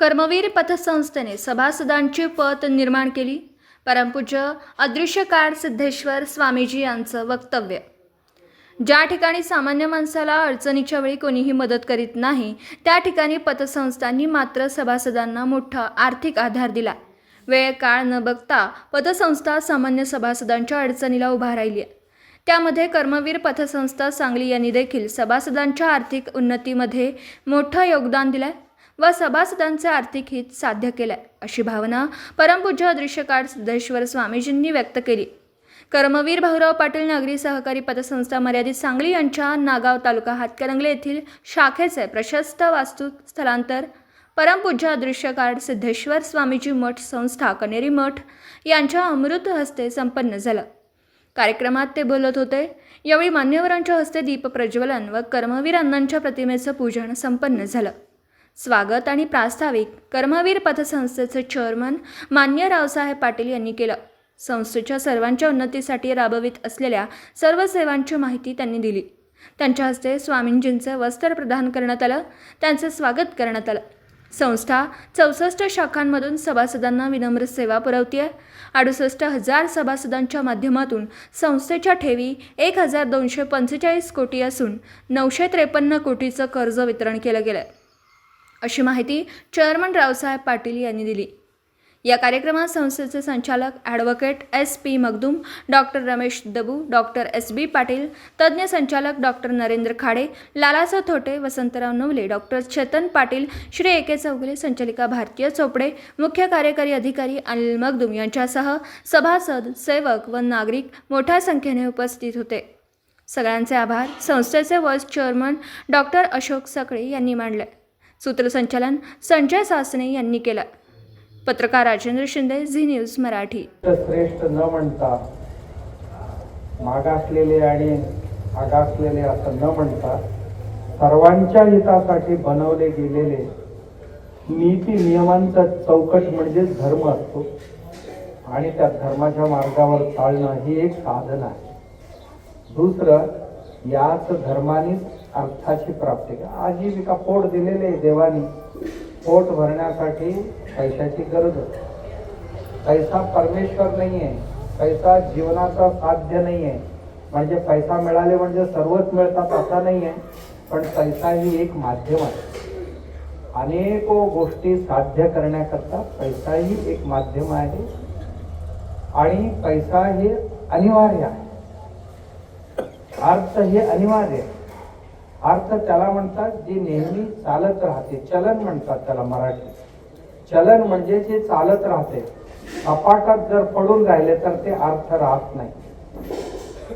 कर्मवीर पथसंस्थेने सभासदांची पत निर्माण केली. परमपूज्य अदृश्य काळ सिद्धेश्वर स्वामीजी यांचं वक्तव्य. ज्या ठिकाणी सामान्य माणसाला अडचणीच्या वेळी कोणीही मदत करीत नाही त्या ठिकाणी पतसंस्थांनी मात्र सभासदांना मोठा आर्थिक आधार दिला. वेळ काळ न बघता पतसंस्था सामान्य सभासदांच्या अडचणीला उभा राहिली आहे. त्यामध्ये कर्मवीर पथसंस्था सांगली यांनी देखील सभासदांच्या आर्थिक उन्नतीमध्ये मोठं योगदान दिलं आहे व सभासदांचे आर्थिक हित साध्य केलंय अशी भावना परमपूज्य अदृश्यकाळ सिद्धेश्वर स्वामीजींनी व्यक्त केली. कर्मवीर भाऊराव पाटील नागरी सहकारी पतसंस्था मर्यादित सांगली यांच्या नागाव तालुका हातकरंगले येथील शाखेचे प्रशस्त वास्तू स्थलांतर परमपूज्य अदृश्यकाळ सिद्धेश्वर स्वामीजी मठ संस्था कनेरी मठ यांच्या अमृत हस्ते संपन्न झालं. कार्यक्रमात ते बोलत होते यावेळी मान्यवरांच्या हस्ते दीप प्रज्वलन व कर्मवीर अण्णांच्या प्रतिमेचं पूजन संपन्न झालं. स्वागत आणि प्रास्ताविक कर्मवीर पथसंस्थेचे चेअरमन मान्य रावसाहेब पाटील यांनी केलं. संस्थेच्या सर्वांच्या उन्नतीसाठी राबवित असलेल्या सर्व सेवांची माहिती त्यांनी दिली. त्यांच्या हस्ते स्वामींजींचे वस्त्र प्रदान करण्यात आलं. त्यांचे स्वागत करण्यात आलं. संस्था चौसष्ट शाखांमधून सभासदांना विनम्र सेवा पुरवते अडुसष्ट हजार सभासदांच्या माध्यमातून संस्थेच्या ठेवी एक हजार दोनशे पंचेचाळीस कोटी असून नऊशे त्रेपन्न कोटीचं कर्ज वितरण केलं गेलं आहे अशी माहिती चेअरमन रावसाहेब पाटील यांनी दिली. या कार्यक्रमात संस्थेचे संचालक advocate S P Magdum doctor Ramesh Dabu doctor S B Patil तज्ज्ञ संचालक doctor Narendra Khade Lalasa Thote Vasantrao Navale doctor Chetan Patil Shri A K Chougule संचालिका भारतीय चोपडे मुख्य कार्यकारी अधिकारी अनिल मगदूम यांच्यासह सभासद सेवक व नागरिक मोठ्या संख्येने उपस्थित होते. सगळ्यांचे आभार. संस्थेचे vice chairman doctor Ashok Sakale यांनी मांडले सूत्रसंचालन संजय सासने यांनी केलं. पत्रकार राजेंद्र शिंदे झी न्यूज मराठी. श्रेष्ठ न म्हणता मागासलेले आणि आगासलेले असं न म्हणता सर्वांच्या हितासाठी बनवले गेलेले नीती नियमांचा चौकट म्हणजे धर्म असतो. आणि त्या धर्माच्या मार्गावर चालणं ही एक साधन आहे. दुसरं याच धर्मानेच अर्थाची प्राप्ती. आजीविका पोट दिलेले आहे देवानी पोट भरण्यासाठी पैशाची गरज होते पैसा परमेश्वर नाही आहे पैसा जीवनाचा साध्य नाही आहे म्हणजे पैसा मिळाले म्हणजे सर्वच मिळतात असा नाही आहे पण पैसा ही एक माध्यम आहे. अनेको गोष्टी साध्य करण्याकरता पैसा ही एक माध्यम आहे. आणि पैसा हे अनिवार्य आहे. अर्थ हे अनिवार्य आहे. अर्थ त्याला म्हणतात जे नेहमी चालत राहते चलन म्हणतात त्याला मराठी. चलन म्हणजे जे चालत राहते. कपाटात जर पडून राहिले तर ते अर्थ राहत नाही.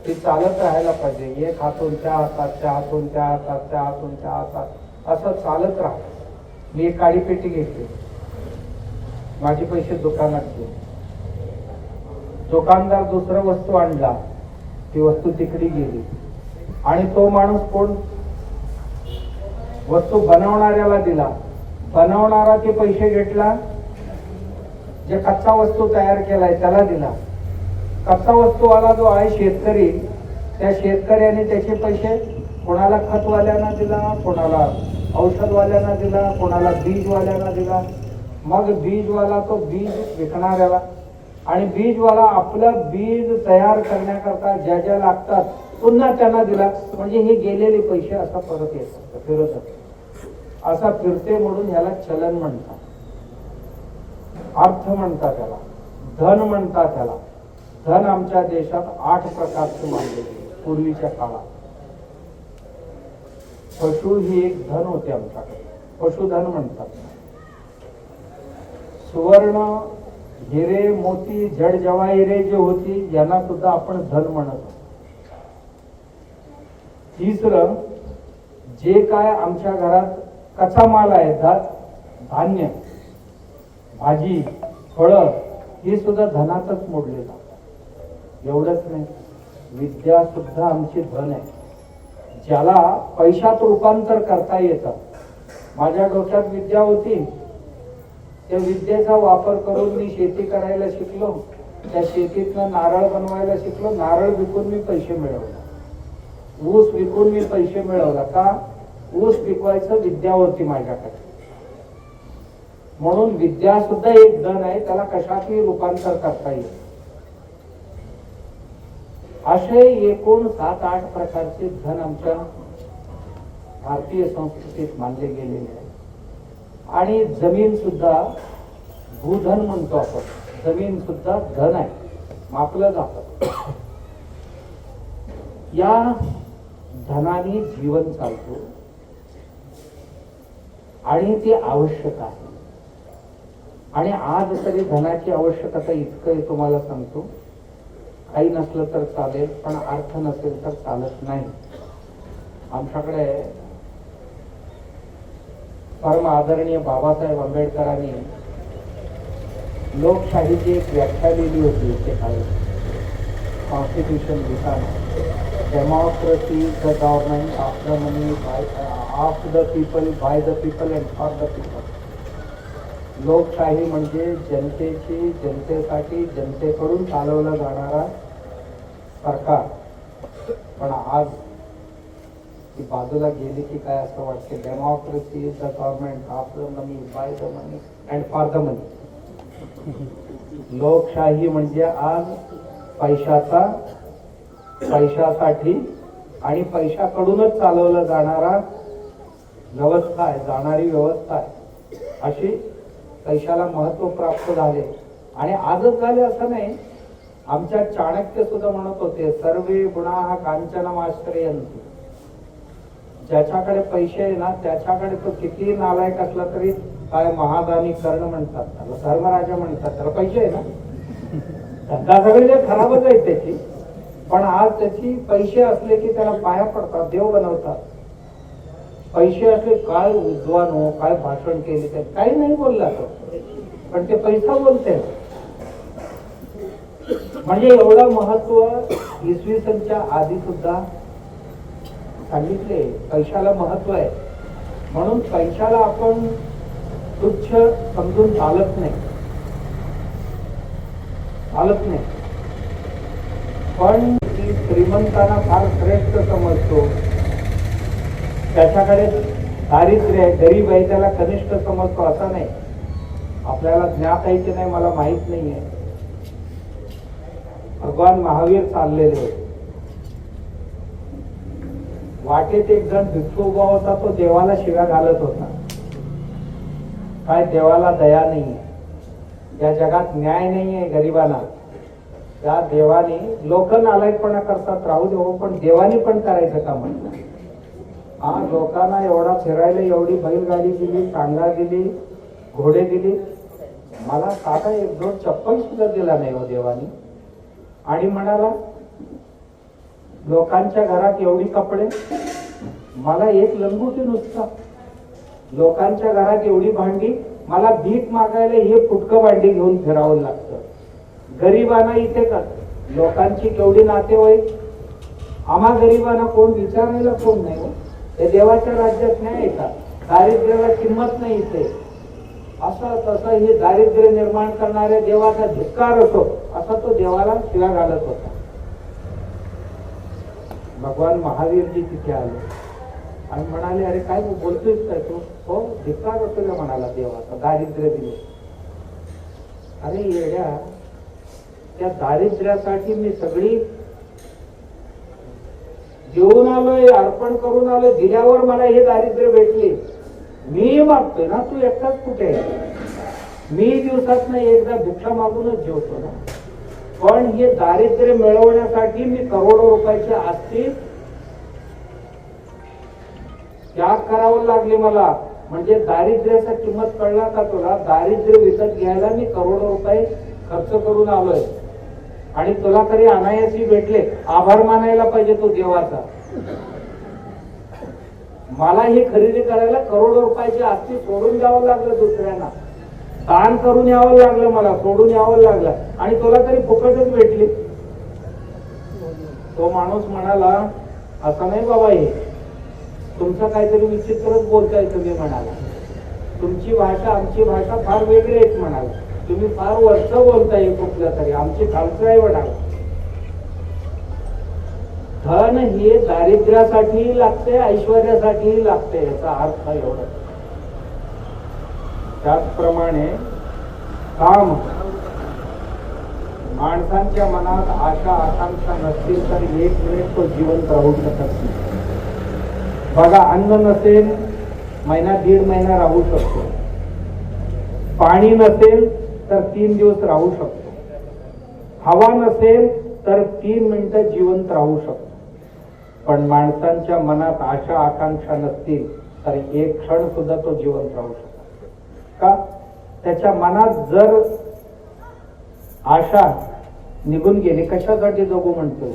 ते चालत राहायला पाहिजे. एक हातून त्या हातात त्या हातून त्या हातात त्या हातून त्या हातात. असं चालत राहत. मी एक काळी पेटी घेतली. माझे पैसे दुकानात गेले. दुकानदार दुसरं वस्तू आणला. ती वस्तू तिकडे गेली. आणि तो माणूस कोण? वस्तू बनवणाऱ्याला दिला. बनवणारा ते पैसे घेतला. जे कच्चा वस्तू तयार केलाय त्याला दिला. कच्चा वस्तूवाला जो आहे शेतकरी त्या शेतकऱ्याने त्याचे पैसे कोणाला खतवाल्यांना दिला कोणाला औषधवाल्यांना दिला कोणाला बीजवाल्यांना दिला. मग बीजवाला तो बीज विकणाऱ्याला. आणि बीजवाला आपलं बीज तयार करण्याकरता ज्या ज्या लागतात पुन्हा त्यांना दिला. म्हणजे हे गेलेले पैसे असा परत येतात फिरत असा फिरते म्हणून ह्याला चलन म्हणतात. अर्थ म्हणतात त्याला. धन म्हणतात त्याला. धन आमच्या देशात आठ प्रकारचे मानले पूर्वीच्या काळात. पशु ही एक धन होते आमच्याकडे. पशुधन म्हणतात. सुवर्ण हिरे मोती जड जवाहिरे जे होती यांना सुद्धा आपण धन म्हणत होतो तिसरं जे काय आमच्या घरात कच्चा माल आहे धान्य भाजी फळं हे सुद्धा धनातच मोडले जातात. एवढंच नाही विद्या सुद्धा आमची धन आहे. ज्याला पैशात रूपांतर करता येतं. माझ्या डोक्यात विद्या होती. त्या विद्येचा वापर करून मी शेती करायला शिकलो. त्या शेतीतनं नारळ बनवायला शिकलो. नारळ विकून मी पैसे मिळवले. ऊस विकून मी पैसे मिळवला का? ऊस पिकवायचं विद्यावरती माझ्याकडे. म्हणून विद्या सुद्धा एक धन आहे त्याला कशातही रूपांतर करता येईल असे एकूण सात आठ प्रकारचे धन आमच्या भारतीय संस्कृतीत मानले गेलेले आहे. आणि जमीन सुद्धा भूधन म्हणतो आपण. जमीन सुद्धा धन आहे. मापलं जात. या धनाने जीवन चालतो. आणि ते आवश्यक आहे. आणि आज तरी धनाची आवश्यकता इतकं तुम्हाला सांगतो. काही नसलं तर चालेल पण अर्थ नसेल तर चालत नाही. आमच्याकडे परम आदरणीय बाबासाहेब आंबेडकरांनी लोकशाहीची एक व्याख्या दिली होती ते काही कॉन्स्टिट्यूशन लिहिताना democracy the of the money money by of the people by the people and for the people लोकशाही म्हणजे जनतेची जनतेसाठी जनतेकडून चालवला जाणारा सरकार. पण आज ती बाजूला गेली की काय असं वाटते? Democracy is the government of the money by the money and for the money लोकशाही म्हणजे आज पैशाचा पैशासाठी आणि पैशाकडूनच चालवला जाणारा व्यवस्था आहे जाणारी व्यवस्था आहे. अशी पैशाला महत्त्व प्राप्त झाले. आणि आजच झाले असं नाही आमच्या चाणक्य सुद्धा म्हणत होते सर्वे गुणा हा कांचन माश्रयंती ज्याच्याकडे पैसे आहे ना त्याच्याकडे तो किती नालायक असला तरी काय महादानी कर्ण म्हणतात त्याला धर्मराजा म्हणतात त्याला पैसे आहे ना. धंदा सगळे खराबच आहे त्याची. पण आज त्याची पैसे असले की त्याला पाया पडतात देव बनवतात. पैसे असले काय विद्वान हो काय भाषण केले ते काही नाही बोलला तो. पण ते पैसा बोलते. म्हणजे एवढं महत्त्व इसवी सनच्या आधी सुद्धा सांगितले पैशाला महत्त्व आहे. म्हणून पैशाला आपण तुच्छ समजून चालत नाही. चालत नाही. पण ती श्रीमंतांना फार श्रेष्ठ समजतो. त्याच्याकडे दारिद्र्य आहे गरीब आहे त्याला कनिष्ठ समजतो असा नाही. आपल्याला ज्ञात आहे की नाही मला माहीत नाहीये भगवान महावीर चाललेले होते. वाटेत एक जण भिक्षू उभा होता तो देवाला शिव्या घालत होता. काय देवाला दया नाही या जगात न्याय नाहीये गरिबांना त्या देवाने लोक नालायकपणा करतात राहू देऊ हो, पण देवाने पण करायचं का म्हणलं हा लोकांना एवढा फिरायला एवढी बैलगाडी दिली टांगा दिली घोडे दिली. मला साधा एक दोन चप्पल सुद्धा दिला नाही हो देवानी. आणि म्हणाला लोकांच्या घरात एवढी कपडे? मला एक लंगोटी नुसता. लोकांच्या घरात एवढी भांडी? मला भीक मागायला हे फुटकं भांडी घेऊन फिरावं लागतं. गरिबांना इथे का? लोकांची केवढी नातेवाईक? आम्हा गरिबांना कोण विचारायला कोण नाही हो. हे देवाच्या राज्यात नाही का? दारिद्र्याला किंमत नाही इथे. असं तसं हे दारिद्र्य निर्माण करणाऱ्या देवाचा धिक्कार असो असा तो देवाला शिला घालत होता. भगवान महावीरजी तिथे आले. आणि म्हणाले अरे काय तू बोलतोयस काय तू? हो धिक्कार होतो का म्हणाला देवाचा? दारिद्र्य दिले अरे येड्या त्या दारिद्र्यासाठी मी सगळी देऊन आलोय अर्पण करून आलोय दिल्यावर मला हे दारिद्र्य भेटले. मी मागतोय ना तू एकटाच कुठे आहे? मी दिवसात नाही एकदा भिक्षा मागूनच जेवतो ना. पण हे दारिद्र्य मिळवण्यासाठी मी करोडो रुपयाचे आस्ती त्याग करावं लागले मला. म्हणजे दारिद्र्याचा किंमत कळला का तुला? दारिद्र्य विकत घ्यायला मी करोडो रुपये खर्च करून आलोय. आणि तुला तरी अनायासी भेटले. आभार मानायला पाहिजे तो देवाचा. मला ही खरेदी करायला करोडो रुपयाची आस्ती सोडून द्यावं लागलं दुसऱ्यांना. दान करून यावं लागलं मला सोडून यावं लागलं. आणि तुला तरी फुकटच भेटली. तो माणूस म्हणाला असं नाही बाबा हे. तुमचं काहीतरी विचित्रच बोलताय तुम्ही म्हणाला. तुमची भाषा आमची भाषा फार वेगळी आहेत म्हणाला. तुम्ही फार वर्ष बोलताय कुठलं तरी. आमची खालचं आहे म्हणा धन हे दारिद्र्यासाठीही लागते ऐश्वर्यासाठीही लागते याचा अर्थ एवढा. त्याचप्रमाणे काम. माणसांच्या मनात आशा आकांक्षा नसतील तर एक मिनिट तो जिवंत राहू शकत नाही. बघा अन्न नसेल महिना दीड महिना राहू शकतो. पाणी नसेल तर तीन दिवस राहू शकतो. हवा नसेल तर तीन मिनिटं जिवंत राहू शकतो. पण माणसांच्या मनात आशा आकांक्षा नसतील तर एक क्षण सुद्धा तो जिवंत राहू शकतो. का? त्याच्या मनात जर आशा निघून गेली कशासाठी जगू म्हणतोय?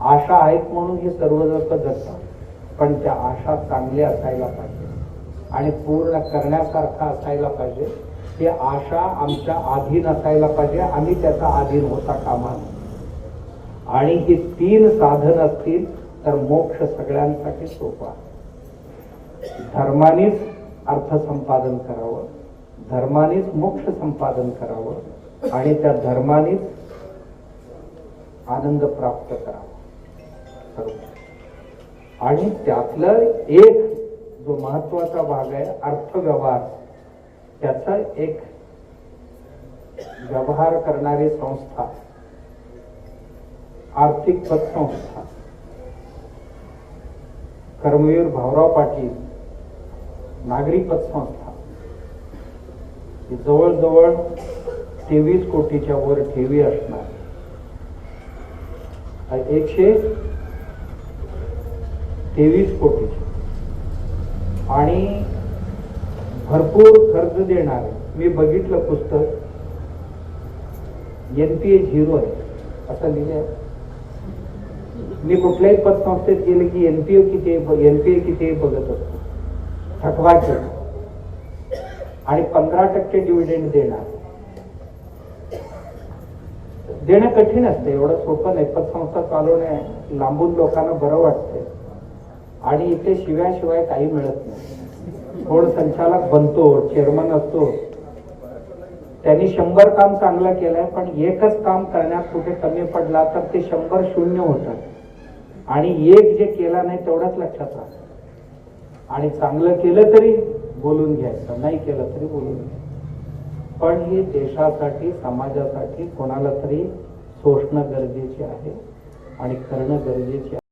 आशा आहेत म्हणून हे सर्व लोक जगतात पण त्या आशा चांगल्या असायला पाहिजे आणि पूर्ण करण्यासारखा असायला पाहिजे. ते आशा आमच्या अधीन असायला पाहिजे आम्ही त्याचा अधीन होता कामा. आणि ही तीन साधन असतील तर मोक्ष सगळ्यांसाठी सोपा धर्मानेच अर्थ संपादन करावं धर्मानेच मोक्ष संपादन करावं आणि त्या धर्मानेच आनंद प्राप्त करावा. आणि त्यातलं एक जो महत्त्वाचा भाग आहे अर्थव्यवहार. त्याचा एक व्यवहार करणारी संस्था आर्थिक पतसंस्था कर्मवीर भाऊराव पाटील नागरी पतसंस्था जवळजवळ तेवीस कोटीच्या वर ठेवी असणार. एकशे तेवीस कोटीची. आणि भरपूर कर्ज देणार मी बघितलं पुस्तक. एन पी ए झिरो आहे. असं लिहिलंय. मी कुठल्याही पतसंस्थेत गेले की एन पी ओ किती एल पी ए किती बघत असतो. थकवायचे आणि पंधरा टक्के डिव्हिडंड देणार. देणं कठीण असतं. एवढं सोपं नाही. पतसंस्था चालवणे लांबून लोकांना बरं वाटतं आणि इथे शिवाय काही मिळत नाही. बोर्ड संचालक बनतो चेअरमन असतो. त्यांनी शंभर काम चांगलं केलंय पण एकच काम करण्यात कुठे कमी पडला तर ते शंभर शून्य होतात. आणि एक जे केला नाही तेवढाच लक्षात राहत. आणि चांगलं केलं तरी बोलून घ्यायचं नाही केलं तरी बोलून घ्यायचं. पण हे देशासाठी समाजासाठी कोणाला तरी सोसणं गरजेचे आहे आणि करणं गरजेचे आहे